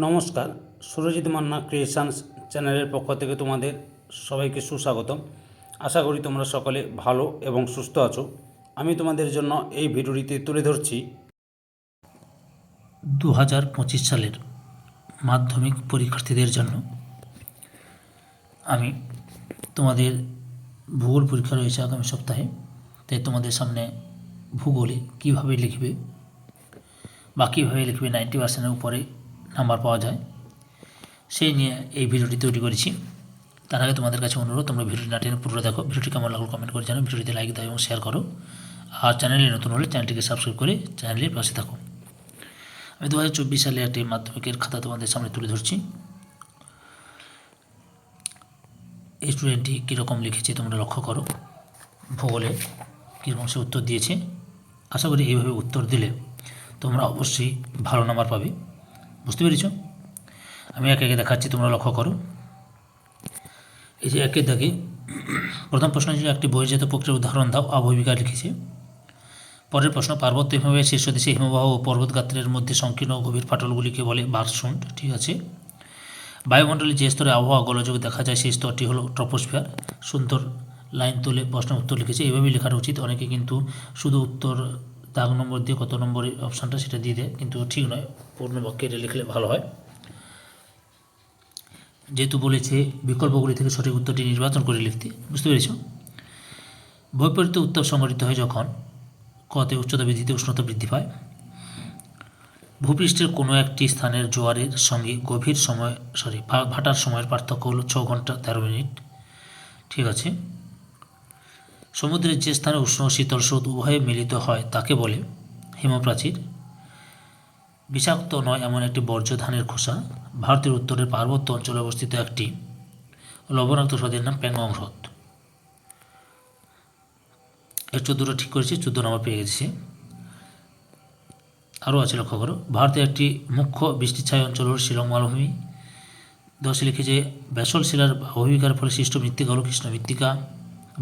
নমস্কার, সুরজিৎ মান্না ক্রিয়েশনস চ্যানেলের পক্ষ থেকে তোমাদের সবাইকে সুস্বাগতম। আশা করি তোমরা সকলে ভালো এবং সুস্থ আছো। আমি তোমাদের জন্য এই ভিডিওটিতে তুলে ধরছি দু হাজার পঁচিশ সালের মাধ্যমিক পরীক্ষার্থীদের জন্য। আমি তোমাদের ভূগোল পরীক্ষা রয়েছে আগামী সপ্তাহে, তাই তোমাদের সামনে ভূগোলে কীভাবে লিখবে বা কীভাবে লিখবে নাইনটি পার্সেন্টের উপরে নাম্বার পাওয়া যায়। সেই নিয়ে এই ভিডিওটি তৈরি করেছি। তার আগে তোমাদের কাছে অনুরোধ, তোমরা ভিডিওটি না টেনে পুরো দেখো। ভিডিওটি কেমন লাগল কমেন্ট করে জানো ভিডিওটিতে লাইক দাও এবং শেয়ার করো। আর চ্যানেলে নতুন হলে চ্যানেলটিকে সাবস্ক্রাইব করে চ্যানেলের পাশে থাকো। আমি দু হাজার চব্বিশ সালে একটি মাধ্যমিকের খাতা তোমাদের সামনে তুলে ধরছি। এই স্টুডেন্টটি কীরকম লিখেছে তোমরা লক্ষ্য করো। ভূগোলে কীরকম সে উত্তর দিয়েছে। আশা করি এইভাবে উত্তর দিলে তোমরা অবশ্যই ভালো নাম্বার পাবে। বুঝতে পেরেছ? আমি একে একে দেখাচ্ছি, তোমরা লক্ষ্য করো। এই যে একের দাগে প্রথম প্রশ্ন ছিল একটি বহির্জাত প্রক্রিয়ার উদাহরণ দাও আবহবিকা লিখেছে। পরের প্রশ্ন, পার্বত্য হিমবাহের শীর্ষ দেশে হিমবাহ ও পর্বত গাত্রের মধ্যে সংকীর্ণ গভীর ফাটলগুলিকে বলে বারশুন্ড ঠিক আছে? বায়ুমণ্ডলে যে স্তরে আবহাওয়া গোলযোগ দেখা যায়, সেই স্তরটি হলো ট্রপোস্ফিয়ার। সুন্দর লাইন তুলে প্রশ্ন উত্তর লিখেছে। এইভাবেই লেখাটা উচিত। অনেকে কিন্তু শুধু উত্তর দাগ নম্বর দিয়ে কত নম্বরের অপশানটা সেটা দিয়ে দেয় কিন্তু ঠিক নয়, পূর্ণ বাক্যে এটা লিখলে ভালো হয়। যেহেতু বলেছে বিকল্পগুলি থেকে সঠিক উত্তরটি নির্বাচন করে লিখতে, বুঝতে পেরেছ? বৈপরীত্য উত্তর সংঘটিত হয় যখন কতে উচ্চতা বৃদ্ধিতে উষ্ণতা বৃদ্ধি পায়। ভূপৃষ্ঠের কোনো একটি স্থানের জোয়ারের সঙ্গে গভীর সময় সরি ভাটার সময়ের পার্থক্য হলো ছ ঘণ্টা তেরো মিনিট। ঠিক আছে? সমুদ্রের যে স্থানে উষ্ণ শীতল স্রোত উভয়ে মিলিত হয়, তাকে বলে হিমপ্রাচীর। বিষাক্ত নয় এমন একটি বর্জ্য ধানের খোসা। ভারতের উত্তরের পার্বত্য অঞ্চলে অবস্থিত একটি লবণাক্ত হ্রদের নাম প্যাংগং হ্রদ। এর চোদ্দোটা ঠিক করেছে, চোদ্দ নম্বর পেয়ে গেছে আরও আছে লক্ষ্য করো। ভারতের একটি মুখ্য বৃষ্টিছায় অঞ্চল হল শিলং মালভূমি। দশে লিখেছে, ব্যাসল শিলার অভিকার ফলে সৃষ্ট মৃত্তিকা হল কৃষ্ণ মৃত্তিকা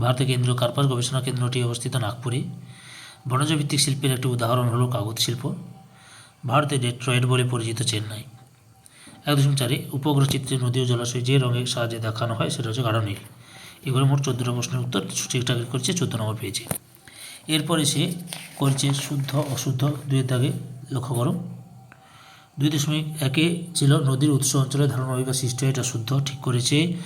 ভারতের কেন্দ্রীয় কার্পাস গবেষণা কেন্দ্রটি অবস্থিত নাগপুরে। বনজ ভিত্তিক শিল্পের একটি উদাহরণ হলো কাগজ শিল্প। ভারতের ডেট্রয়েড বলে পরিচিত চেন্নাই। এক দশমিক চারে উপগ্রহ চিত্রে নদী ও জলাশয় যে রঙের সাহায্যে দেখানো হয় সেটা হচ্ছে গাঢ় নীল। এগুলো মোট চোদ্দোটা প্রশ্নের উত্তর ঠিকঠাক করছে চোদ্দ নম্বর পেয়েছে এরপরে সে করছে শুদ্ধ, অশুদ্ধ দুয়ের দাগে লক্ষ্য করো। দুই দশমিক একে ছিল নদীর উৎস অঞ্চলে ধারণাবিকা সৃষ্টি হয়, এটা শুদ্ধ, ঠিক করেছে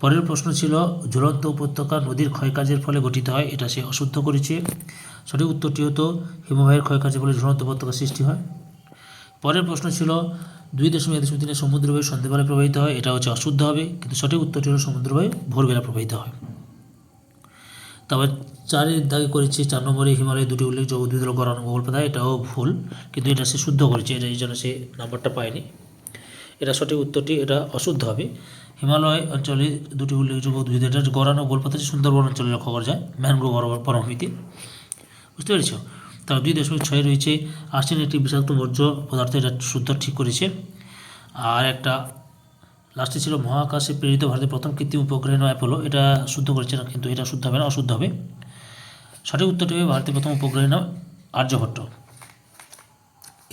পরের প্রশ্ন ছিল ঝুলন্ত উপত্যকা নদীর ক্ষয়কাজের ফলে গঠিত হয়, এটা সে অশুদ্ধ করেছে। সঠিক উত্তরটি হতো, হিমবাহের ক্ষয়কাজের ফলে ঝুলন্ত উপত্যকা সৃষ্টি হয়। পরের প্রশ্ন ছিল, দুই দশমিক এক দশমিক তিনে সমুদ্রবায়ু সন্ধ্যেবেলা প্রবাহিত হয়, এটা হচ্ছে অশুদ্ধ হবে, কিন্তু সঠিক উত্তরটি হলো সমুদ্রবায়ু ভোরবেলা প্রবাহিত হয়। তবে চারের দাগে করেছে চার নম্বরে হিমালয়ের দুটি উল্লেখযোগ্য উদ্ভিদ হল গরম গোল পাতা এটাও ভুল, কিন্তু এটা সে শুদ্ধ করেছে এটা এই জন্য সে নাম্বারটা পায়নি। এটা সঠিক উত্তরটি, এটা অশুদ্ধ হবে। হিমালয় অঞ্চলে দুটি উল্লেখযোগ্য উদ্ভিদ এটা গরান ও গোলপাতা সুন্দরবন অঞ্চলে লক্ষ্য করা যায়, ম্যানগ্রোভ বনভূমিতে বুঝতে পেরেছ? তার দুই দশমিক ছয় রয়েছে আর্সেন একটি বিষাক্ত বর্জ্য পদার্থ, এটা শুদ্ধ ঠিক করেছে। আর একটা লাস্টে ছিল, মহাকাশে প্রেরিত ভারতের প্রথম কৃত্রিম উপগ্রহ অ্যাপোলো। এটা শুদ্ধ করেছে না, কিন্তু এটা শুদ্ধ হবে না, অশুদ্ধ হবে। সঠিক উত্তরটি হবে ভারতের প্রথম উপগ্রহের নাম আর্যভট্ট।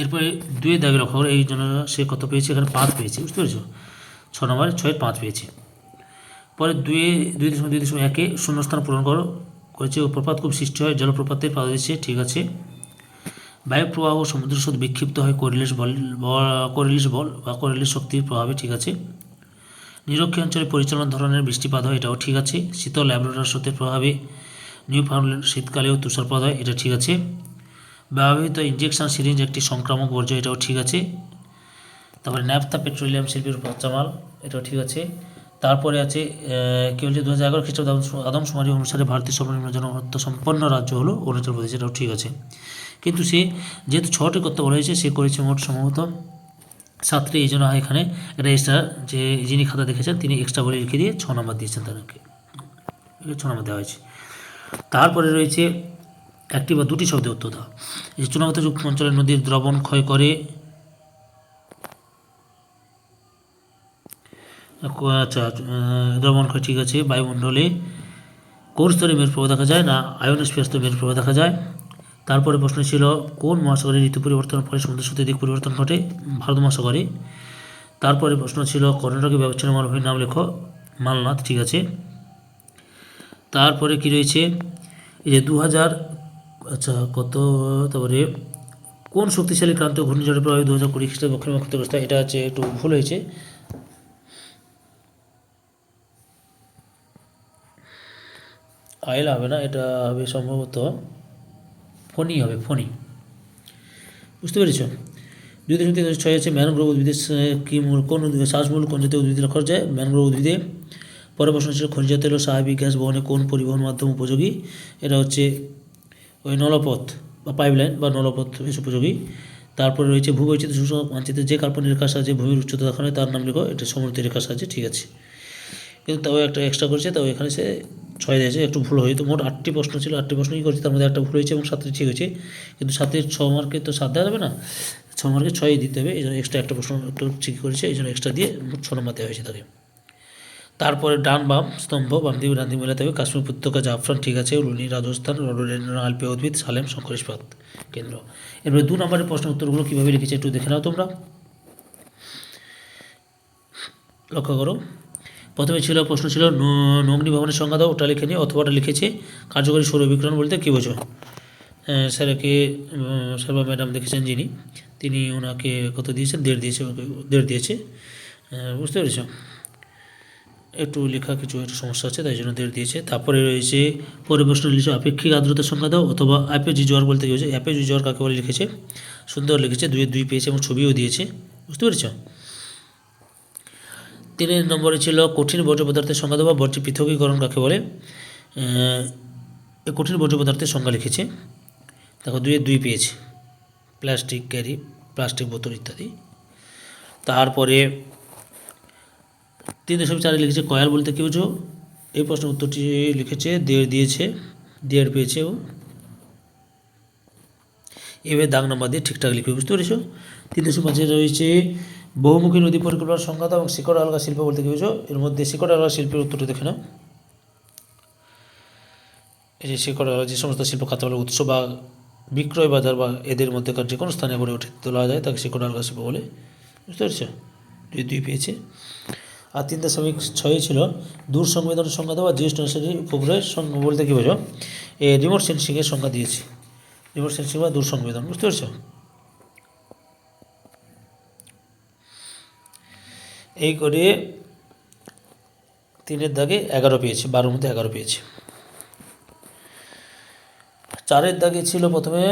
এরপরে দুয়ের দাগে লক্ষ্য করে, এই জন্য সে কত পেয়েছে? এখানে পাঁচ পেয়েছে, বুঝতে পেরেছ? ছ নম্বরে ছয়ের পাঁচ পেয়েছে। পরে দুয়ে দুই দশমিক দুই দশমিক একে শূন্যস্থান পূরণ করো, করেছে প্রপাত খুব সৃষ্টি হয় জলপ্রপাতের পাদদেশে ঠিক আছে। বায়ু প্রবাহ সমুদ্র স্রোত বিক্ষিপ্ত হয় কোরিলেস বল কোরিলিস বল বা কোরিলিস শক্তির প্রভাবে, ঠিক আছে। নিরক্ষী অঞ্চলে পরিচালনা ধরনের বৃষ্টিপাত হয়, এটাও ঠিক আছে। শীতল ল্যাবরেটর স্রোতের প্রভাবে নিউ ফাউন্ডল্যান্ড শীতকালেও তুষারপাত হয়, এটা ঠিক আছে। ব্যবহৃত ইঞ্জেকশন সিরিঞ্জ একটি সংক্রামক বর্জ্য, এটাও ঠিক আছে। তারপরে ন্যাপথা পেট্রোলিয়াম শিল্পের কাঁচামাল এটাও ঠিক আছে। তারপরে আছে কী বলছে দু হাজার এগারো খ্রিস্টাব্দ আদমশুমারি অনুসারে ভারতের সর্বনিম্ন জনঘনত্ব সম্পন্ন রাজ্য হলো অরুণাচল প্রদেশ, এটাও ঠিক আছে। কিন্তু সে যেহেতু ছটি করতে বলা হয়েছে সে করেছে মোট সম্ভবত সাতটি। এই জন্য এখানে এক্সট্রা যে, যিনি খাতা দেখেছেন, তিনি এক্সট্রা বলে লিখে দিয়ে ছ নম্বর দিয়েছেন তাদেরকে। ছ নম্বর দেওয়া হয়েছে। তারপরে রয়েছে একটি বা দুটি শব্দে উত্তর দেওয়া যে যুক্ত অঞ্চলের নদীর দ্রবণ ক্ষয় করে আচ্ছা দ্রবণ ক্ষয় ঠিক আছে, বায়ুমণ্ডলে কোন স্তরে মেরু প্রভাব দেখা যায় না আয়োনস্ফিয়ার স্তরে মেরু প্রভাব দেখা যায়? তারপরে প্রশ্ন ছিল, কোন মহাসাগরে ঋতু পরিবর্তনের ফলে সমুদ্র স্রোতের দিক পরিবর্তন ঘটে? ভারত মহাসাগরে। তারপরে প্রশ্ন ছিল কর্ণাটকের ব্যবচ্ছন্ন মালভূমির নাম লেখো, মালনাথ, ঠিক আছে। তারপরে কি রয়েছে? এই যে দু হাজার আচ্ছা কত, তারপরে কোন শক্তিশালী ক্রান্ত ঘূর্ণিঝড়ের প্রভাবে দু হাজার কুড়ি খ্রিস্টাব্দে দক্ষিণ? এটা হচ্ছে একটু ভুল হয়েছে। আইল হবে না, এটা হবে সম্ভবত ফণি হবে, ফণি। বুঝতে পেরেছ? দুই দশমিক তিন ছয় আছে ম্যানগ্রোভ উদ্ভিদের কি মূল, কোন উদ্ভিদ শ্বাসমূল কোন জাতীয় উদ্ভিদ লক্ষ্য যায় ম্যানগ্রোভ উদ্ভিদে পরে প্রশ্ন ছিল খনিজ তেল স্বাভাবিক গ্যাস বহনে কোন পরিবহন মাধ্যম উপযোগী? এটা হচ্ছে ওই নলপথ বা পাইপলাইন বা নলপথ বেশ উপযোগী। তারপরে রয়েছে ভূবৈচিত্র সূচক, মানচিত্রে যে কাল্পনিক রেখার সাহায্যে ভূমির উচ্চতা দেখানো তার নাম লেখো, এটা সমুদ্রের রেখার সাহায্যে, ঠিক আছে। কিন্তু তাও একটা এক্সট্রা করেছে, তাও এখানে সে ছয় দিয়েছে একটু ভুল হয়েছে। মোট আটটি প্রশ্ন ছিল, আটটি প্রশ্নই করেছে? তার মধ্যে একটা ভুল হয়েছে এবং সাতটি ঠিক হয়েছে। কিন্তু সাতের ছ মার্কে তো সাত দেওয়া যাবে না? ছ মার্কে ছয় দিতে হবে, এই জন্য এক্সট্রা একটা প্রশ্ন একটু ঠিক করেছে, এই জন্য এক্সট্রা দিয়ে মোট ছ নম্বর দেওয়া হয়েছে তাকে তারপরে ডান বাম স্তম্ভ, বাম দিকে ডান মেলাতে হবে। কাশ্মীর উপত্যকা, জাফরান ঠিক আছে রুনি রাজস্থান রডোডেন্ড্রন উদ্ভিদ, সালেম শঙ্কর ইস্পাত কেন্দ্র। এরপরে দু নম্বরের প্রশ্ন উত্তরগুলো কীভাবে লিখেছে একটু দেখে নাও তোমরা। লক্ষ্য করো। প্রথমে ছিল, প্রশ্ন ছিল নগ্নি ভবনের সংজ্ঞা দাও, ওটা লিখে নিয়ে অথবা ওটা লিখেছে। কার্যকরী সৌর বিকিরণ বলতে কী বোঝো? স্যারকে স্যার বা ম্যাডাম দেখেছেন যিনি, তিনি ওনাকে কত দিয়েছেন? দেড় দিয়েছে দেড় দিয়েছে। বুঝতে পেরেছ? একটু লেখা কিছু, একটু সমস্যা আছে, তাই জন্য দেড় দিয়েছে। তারপরে রয়েছে পরে প্রশ্ন লিখেছে, আপেক্ষিক আর্দ্রতার সংখ্যা দাও, অথবা অ্যাপেজি জ্বর বলতে কী হয়েছে অ্যাপেজি জ্বর কাকে বলে লিখেছে? সুন্দর লিখেছে দুই দুই পেয়েছে এবং ছবিও দিয়েছে। বুঝতে পেরেছ? তিন নম্বরে ছিল কঠিন বর্জ্য পদার্থের সংজ্ঞা দেওয়া, বর্জ্য পৃথকীকরণ কাকে বলে? কঠিন বর্জ্য পদার্থের সংজ্ঞা লিখেছে। দেখো দুয়ে দুই পেয়েছে। প্লাস্টিক ক্যারি, প্লাস্টিক বোতল ইত্যাদি। তারপরে তিন দশমিক চারে লিখেছে কয়াল বলতে কী বুঝো? এই প্রশ্নের উত্তরটি লিখেছে, দেড় দিয়েছে, দেড় পেয়েছে ও। এভাবে দাগ নাম্বার দিয়ে ঠিকঠাক লিখবে, বুঝতে পেরেছ? তিন দশমিক পাঁচে রয়েছে বহুমুখী নদী পরিকল্পনার সংঘাত এবং শিকড় আলগা শিল্প বলতে কী বুঝো? এর মধ্যে শিকড় আলগা শিল্পের উত্তরটা দেখে নাও। এই যে শিকড় আলগা যে সমস্ত শিল্প খাতে বলে উৎস বা বিক্রয় বাজার বা এদের মধ্যেকার যে কোনো স্থানে গড়ে উঠে তোলা যায়, তাকে শিকড় আলগা শিল্প বলে। বুঝতে পেরেছ? দুই দুই পেয়েছে। আর তিন দশমিক ছয় ছিল দূর সংবেদনের সংখ্যা দেওয়া জ্যেষ্ঠ অনুসারী উপগ্রহের সংখ্যা বলতে কী বোঝো? এ রিমোট সেন্সিংয়ের সংখ্যা দিয়েছি। রিমোট সেন্সিং বা দূর সংবেদন, বুঝতে পেরেছ? এই করে তিনের দাগে এগারো পেয়েছে, বারোর মধ্যে এগারো পেয়েছে। চারের দাগে ছিল প্রথমে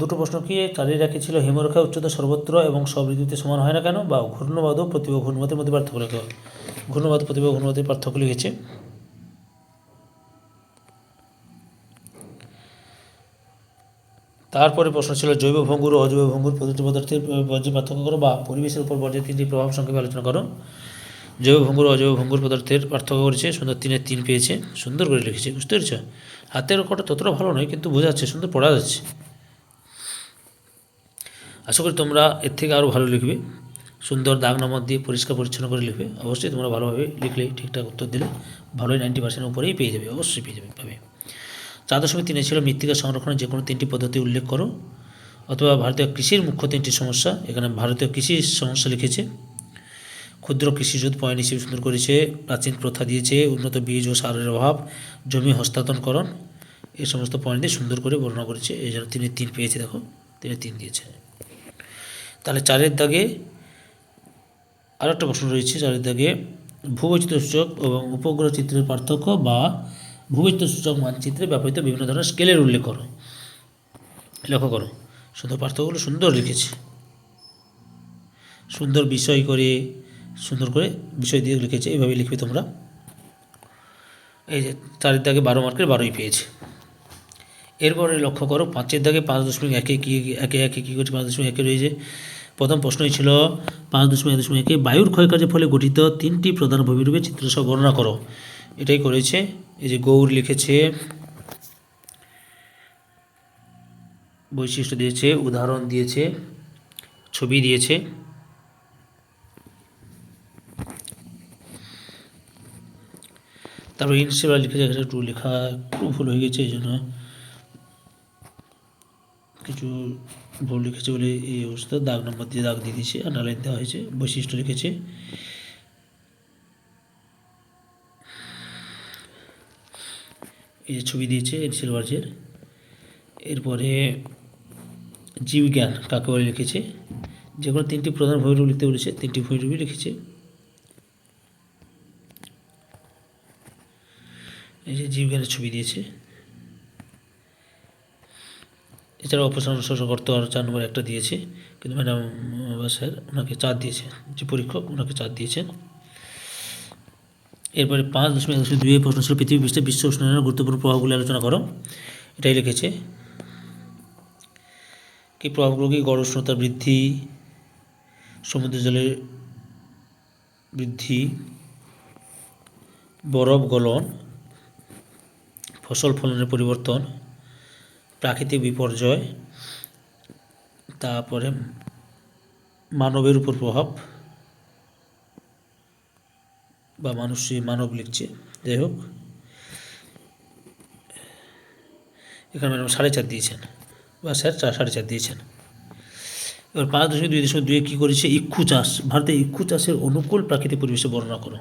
দুটো প্রশ্ন কি? চারের একে ছিল হিমরেখা, উচ্চতা সর্বত্র এবং সব ঋতুতে সমান হয় না কেন? বা ঘূর্ণবাদ ও প্রতিভা ঘূর্ণবাদের মধ্যে পার্থক্য ঘূর্ণবাদ প্রতিভা ঘূর্ণবাদের পার্থক্য লিখেছে। তারপরে প্রশ্ন ছিল জৈব ভঙ্গুর ও অজৈব ভঙ্গুর প্রযুক্তি পদার্থের বর্জ্যে পার্থক্য করো বা পরিবেশের উপর বর্জ্যের তিনটি প্রভাব সংক্ষেপে আলোচনা করো। জৈব ভঙ্গুর অজৈব ভঙ্গুর পদার্থের পার্থক্য করেছে, সুন্দর তিনের তিন পেয়েছে, সুন্দর করে লিখেছে, বুঝতে পেরেছ? হাতের কটা ততটা ভালো নয়, কিন্তু বোঝা যাচ্ছে, সুন্দর পড়া যাচ্ছে। আশা করি তোমরা এর থেকে আরও ভালো লিখবে। সুন্দর দাগ নম্বর দিয়ে পরিষ্কার পরিচ্ছন্ন করে লিখবে। অবশ্যই তোমরা ভালোভাবে লিখলে ঠিকঠাক উত্তর দিলে ভালোই নাইনটি পার্সেন্ট উপরেই পেয়ে যাবে, অবশ্যই পেয়ে যাবে, পাবে। চার দশমিক তিনে ছিল মৃত্তিকা সংরক্ষণের যে কোনো তিনটি পদ্ধতি উল্লেখ করো অথবা ভারতীয় কৃষির মুখ্য তিনটি সমস্যা, এখানে ভারতীয় কৃষির সমস্যা লিখেছে। ক্ষুদ্র কৃষিজুত পয়েন্ট হিসেবে সুন্দর করেছে, প্রাচীন প্রথা দিয়েছে, উন্নত বীজ ও সারের অভাব, জমি হস্তান্তরকরণ এই সমস্ত পয়েন্ট দিয়ে সুন্দর করে বর্ণনা করেছে। এই জন্য তিনি তিন পেয়েছে, দেখো, তিনি তিন দিয়েছে। তাহলে চারের দাগে আর একটা প্রশ্ন রয়েছে, চারের দাগে ভূবৈচিত্র সূচক এবং উপগ্রহ চিত্রের পার্থক্য বা ভূবৈচিত্র সূচক মানচিত্রে ব্যবহৃত বিভিন্ন ধরনের স্কেলের উল্লেখ করো। লক্ষ্য করো। সুন্দর পার্থক্যগুলো সুন্দর লিখেছে। সুন্দর বিষয় করে, সুন্দর করে বিষয় দিয়ে লিখেছে। এইভাবে লিখবে তোমরা। এই যে চারের দাগে বারো মার্কের বারোই পেয়েছে। এরপরে লক্ষ্য করো, পাঁচের দাগে পাঁচ দশমিক একে কী, একে একে কী করছে? পাঁচ দশমিক একে রয়েছে। প্রথম প্রশ্নই ছিল, পাঁচ দশমিক, এক দশমিক একে বায়ুর ক্ষয়কার্যের ফলে গঠিত তিনটি প্রধান ভূমিরূপে চিত্রসহ বর্ণনা করো। এটাই করেছে। এই যে গৌর লিখেছে, বৈশিষ্ট্য দিয়েছে, উদাহরণ দিয়েছে, ছবি দিয়েছে। তারপর ইনসেবা লিখেছে, এখানে একটু লেখা একটু ভুল হয়ে গেছে, এই জন্য কিছু ভুল লিখেছে বলে এই অবস্থা। দাগ নম্বর দিয়ে দাগ দিয়ে দিয়েছে আন্ডারলাইন দেওয়া হয়েছে, বৈশিষ্ট্য লিখেছে। এই যে ছবি দিয়েছে এডিসেল ভার্জের এরপরে জীবজ্ঞান কাকে বলে লিখেছে? যে কোনো তিনটি প্রধান ভূমিরূপ লিখতে বলেছে, তিনটি ভূমিরূপই লিখেছে। এই যে জীবজ্ঞানের ছবি দিয়েছে। এছাড়া অপসারণ শোষকর্ত আর চার নম্বর একটা দিয়েছে। কিন্তু ম্যাডাম স্যার, ওনাকে চার দিয়েছেন যে পরীক্ষক, ওনাকে চার দিয়েছেন এরপরে পাঁচ দশমিক এক দশমিক দুই প্রশ্ন ছিল, পৃথিবী বিশ্বে বিশ্ব উষ্ণায়নের গুরুত্বপূর্ণ প্রভাবগুলি আলোচনা করো। এটাই লিখেছে। কি প্রভাবগুলো কি? গড় উষ্ণতা বৃদ্ধি, সমুদ্র জলের বৃদ্ধি, বরফ গলন, ফসল ফলনের পরিবর্তন, প্রাকৃতিক বিপর্যয়, তারপরে মানবের উপর প্রভাব। বা মানুষই মানব লিখছে। যাই হোক। এখানে ম্যাডাম সাড়ে চার দিয়েছেন। বা স্যার চার সাড়ে চার দিয়েছেন। এবার পাঁচ দশমিক দুই দশমিক দুয়ে কী করেছে? ইক্ষু চাষ। ভারতে ইক্ষু চাষের অনুকূল প্রাকৃতিক পরিবেশে বর্ণনা করো।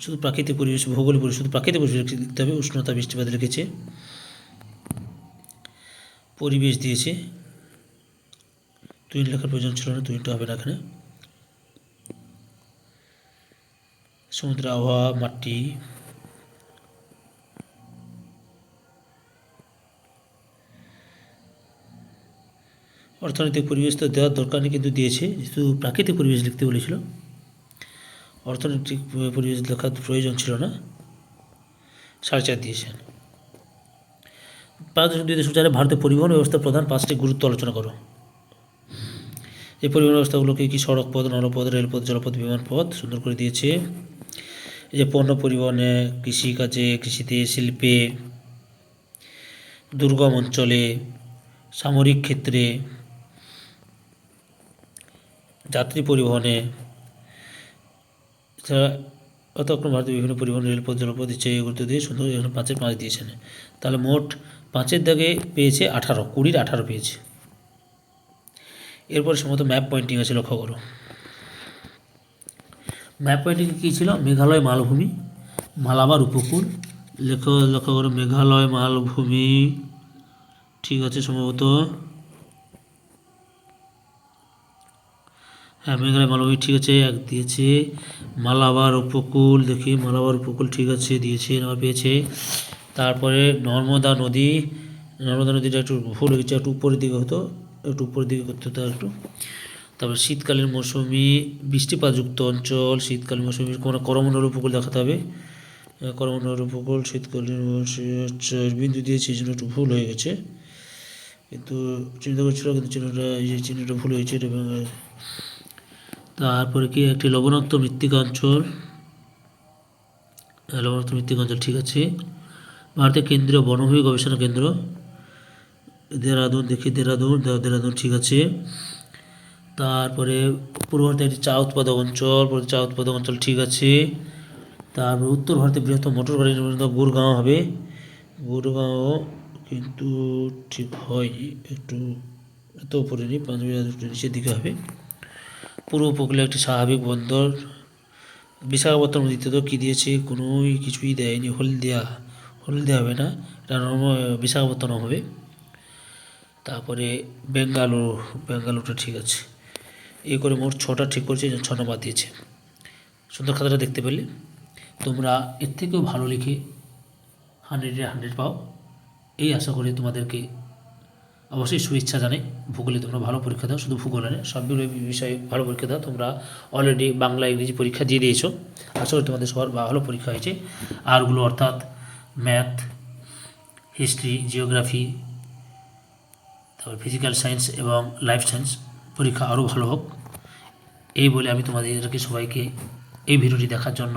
শুধু প্রাকৃতিক পরিবেশ, ভৌগোলিক পরিবেশ, শুধু প্রাকৃতিক পরিবেশ লিখতে হবে। উষ্ণতা, বৃষ্টিপাত লিখেছে। পরিবেশ দিয়েছে। তুই লেখার প্রয়োজন ছিল না তুইটা হবে না এখানে। সমুদ্র আবহাওয়া, মাটি। অর্থনৈতিক পরিবেশ তো দেওয়ার দরকার নেই কিন্তু দিয়েছে, যেহেতু প্রাকৃতিক পরিবেশ লিখতে বলেছিল। অর্থনৈতিক পরিবেশ লেখার প্রয়োজন ছিল না। সাড়ে চার দিয়েছেন। পাঁচ দুই দশমিক চারে ভারতের পরিবহন ব্যবস্থার প্রধান পাঁচটি গুরুত্ব আলোচনা করো। এই পরিবহন ব্যবস্থাগুলোকে কি সড়ক পথ, নলপথ, রেলপথ, জলপথ, বিমানপথ সুন্দর করে দিয়েছে? এই যে পণ্য পরিবহনে কৃষিকাজে, কৃষিতে, শিল্পে, দুর্গম অঞ্চলে, সামরিক ক্ষেত্রে, যাত্রী পরিবহনে, এছাড়া অতক্ষণ ভারতের বিভিন্ন পরিবহন রেলপথ জলপথ ইচ্ছে গুরুত্ব দিয়ে সুন্দর এখানে পাঁচের পাঁচ দিয়েছেন। তাহলে মোট পাঁচের দাগে পেয়েছে আঠারো, কুড়ির আঠারো পেয়েছে। এরপর সম্ভবত ম্যাপ পয়েন্টিং আছে, লক্ষ্য করো। ম্যাপ পয়েন্টিং কী ছিল? মেঘালয় মালভূমি, মালাবার উপকূল, লেখ, লক্ষ্য করো, মেঘালয় মালভূমি। ঠিক আছে সম্ভবত। হ্যাঁ মেঘালয় মালভূমি ঠিক আছে, এক দিয়েছে। মালাবার উপকূল, দেখি, মালাবার উপকূল ঠিক আছে, দিয়েছে নেওয়া পেয়েছে। তারপরে নর্মদা নদী, নর্মদা নদীটা একটু ভুল হয়ে গেছে একটু উপরের দিকে হতো, একটু উপরের দিকে করতে হতো একটু। তারপরে শীতকালীন মৌসুমি বৃষ্টিপাতযুক্ত অঞ্চল, শীতকালীন মৌসুমি কোনো করমণ্ডল উপকূল দেখাতে হবে। করমণ্ডল উপকূল, শীতকালীন বিন্দু দিয়ে একটু ভুল হয়ে গেছে। কিন্তু চিন্তা করছিল, কিন্তু চিহ্নটা, এই যে চিহ্নটা ভুল হয়েছে তারপরে কি, একটি লবণাক্ত মৃত্তিকা অঞ্চল। লবণাক্ত মৃত্তিকা অঞ্চল, ঠিক আছে। ভারতের কেন্দ্রীয় বনভূমি গবেষণা কেন্দ্র। দেরাদুন, দেখি দেরাদুন দেরাদুন, ঠিক আছে। তারপরে পূর্ব ভারতের একটি চা উৎপাদক অঞ্চল চা উৎপাদক অঞ্চল ঠিক আছে। তারপর উত্তর ভারতের বৃহত্তম মোটর গাড়ি নির্মাণ গুরগাঁও হবে। গুরগাঁও কিন্তু ঠিক হয়নি একটু এত উপরে নেই, পাঁচ নিচের দিকে হবে। পূর্ব উপকূলে একটি স্বাভাবিক বন্দর। বিশাখাপত্তনম দিতে তো কী দিয়েছে, কোনোই কিছুই দেয়নি, হলদিয়া হলদিয়া হবে না, এটা বিশাখাপত্তনম হবে। তারপরে বেঙ্গালুরু, বেঙ্গালুরুটা ঠিক আছে। এই করে মোট ছটা ঠিক করেছে, ছ নম্বর দিয়েছে। সুন্দর খাতাটা দেখতে পেলে। তোমরা এর থেকেও ভালো লিখে হান্ড্রেডে হান্ড্রেড পাও। এই আশা করি তোমাদেরকে অবশ্যই শুভেচ্ছা জানাই। ভূগোলে তোমরা ভালো পরীক্ষা দাও, শুধু ভূগোলে নয় সবগুলো বিষয়ে ভালো পরীক্ষা দাও। তোমরা অলরেডি বাংলা, ইংরেজি পরীক্ষা দিয়ে দিয়েছ। আশা করি তোমাদের সবার ভালো পরীক্ষা হয়েছে। আরগুলো অর্থাৎ ম্যাথ হিস্ট্রি জিওগ্রাফি তারপর ফিজিক্যাল সায়েন্স এবং লাইফ সায়েন্স পরীক্ষা আরও ভালো হোক। এই বলে আমি তোমাদেরকে সবাইকে এই ভিডিওটি দেখার জন্য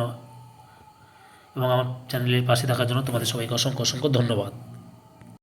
এবং আমার চ্যানেলের পাশে থাকার জন্য তোমাদের সবাইকে অসংখ্য অসংখ্য ধন্যবাদ।